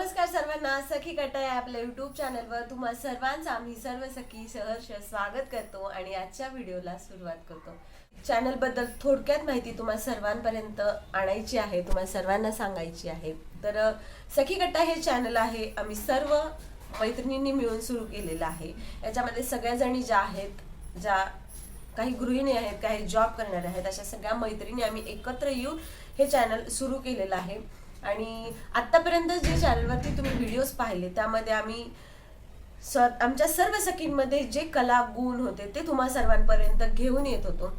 नमस्कार सर्वांना सखी कटा या आपल्या युट्यूब चॅनलवर तुम्हा सर्वांचं आम्ही सर्व सखी सहर्ष स्वागत करतो आणि आजच्या व्हिडिओला सुरुवात करतो. चॅनलबद्दल थोडक्यात माहिती तुम्हा सर्वांपर्यंत आणायची आहे तुम्हा सर्वांना सांगायची आहे. तर सखी कट्टा हे चॅनल आहे. आम्ही सर्व मैत्रिणींनी मिळून सुरू केलेलं आहे. याच्यामध्ये सगळ्या जणी ज्या आहेत ज्या काही गृहिणी आहेत काही जॉब करणाऱ्या आहेत अशा सगळ्या मैत्रिणी आम्ही एकत्र येऊन हे चॅनल सुरू केलेलं आहे. आणि आत्तापर्यंत जे चॅनलवरती तुम्ही व्हिडिओज पाहिले त्यामध्ये आम्ही स आमच्या सर्व सखींमध्ये जे कला गुण होते ते तुम्हा सर्वांपर्यंत घेऊन येत होतो.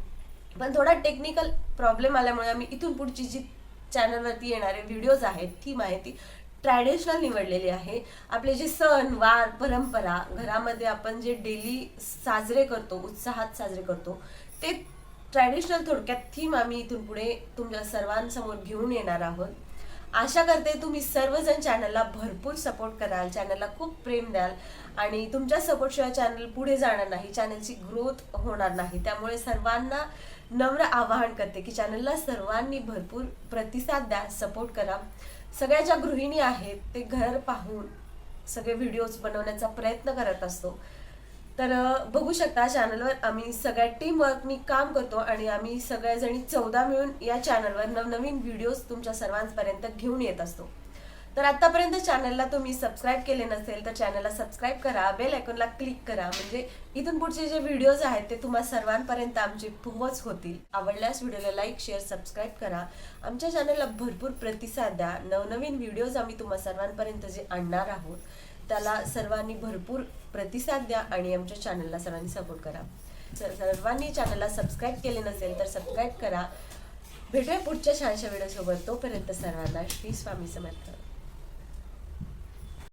पण थोडा टेक्निकल प्रॉब्लेम आल्यामुळे आम्ही इथून पुढची जी चॅनलवरती येणारे व्हिडिओज आहेत ती माहिती ट्रॅडिशनल निवडलेली आहे. आपले जे सण वार परंपरा घरामध्ये आपण जे डेली साजरे करतो उत्साहात साजरे करतो ते ट्रॅडिशनल थोडक्यात थीम आम्ही इथून पुढे तुमच्या सर्वांसमोर घेऊन येणार आहोत. आशा करते तुम्ही सर्वजण चॅनलला भरपूर सपोर्ट कराल चॅनलला खूप प्रेम द्याल आणि तुमच्या सपोर्टशिवाय चॅनल पुढे जाणार नाही चॅनलची ग्रोथ होणार नाही. त्यामुळे सर्वांना नम्र आवाहन करते की चॅनलला सर्वांनी भरपूर प्रतिसाद द्या सपोर्ट करा. सगळ्या ज्या गृहिणी आहेत ते घर पाहून सगळे व्हिडिओज बनवण्याचा प्रयत्न करत असतो. तर बघू शकता चॅनलवर आम्ही सगळ्या टीम वर्कनी काम करतो आणि आम्ही सगळ्याजणी चौदा मिळून या चॅनलवर नवनवीन व्हिडिओज तुमच्या सर्वांपर्यंत घेऊन येत असतो. तर आतापर्यंत चॅनलला तुम्ही सबस्क्राईब केले नसेल तर चॅनलला सबस्क्राईब करा बेल आयकॉनला क्लिक करा. म्हणजे इथून पुढचे जे व्हिडिओज आहेत ते तुम्हा सर्वांपर्यंत आमचे पोहोच होतील. आवडल्यास व्हिडिओला लाईक शेअर सबस्क्राईब करा. आमच्या चॅनलला भरपूर प्रतिसाद द्या. नवनवीन व्हिडिओज आम्ही तुम्हा सर्वांपर्यंत जे आणणार आहोत त्याला सर्वांनी भरपूर प्रतिसाद द्या आणि आमच्या चॅनलला सर्वांनी सपोर्ट करा. सर्वांनी चॅनलला सबस्क्राईब केले नसेल तर सबस्क्राईब करा. भेटूया पुढच्या छानशा व्हिडिओसोबत तोपर्यंत सर्वांना श्री स्वामी समर्थ.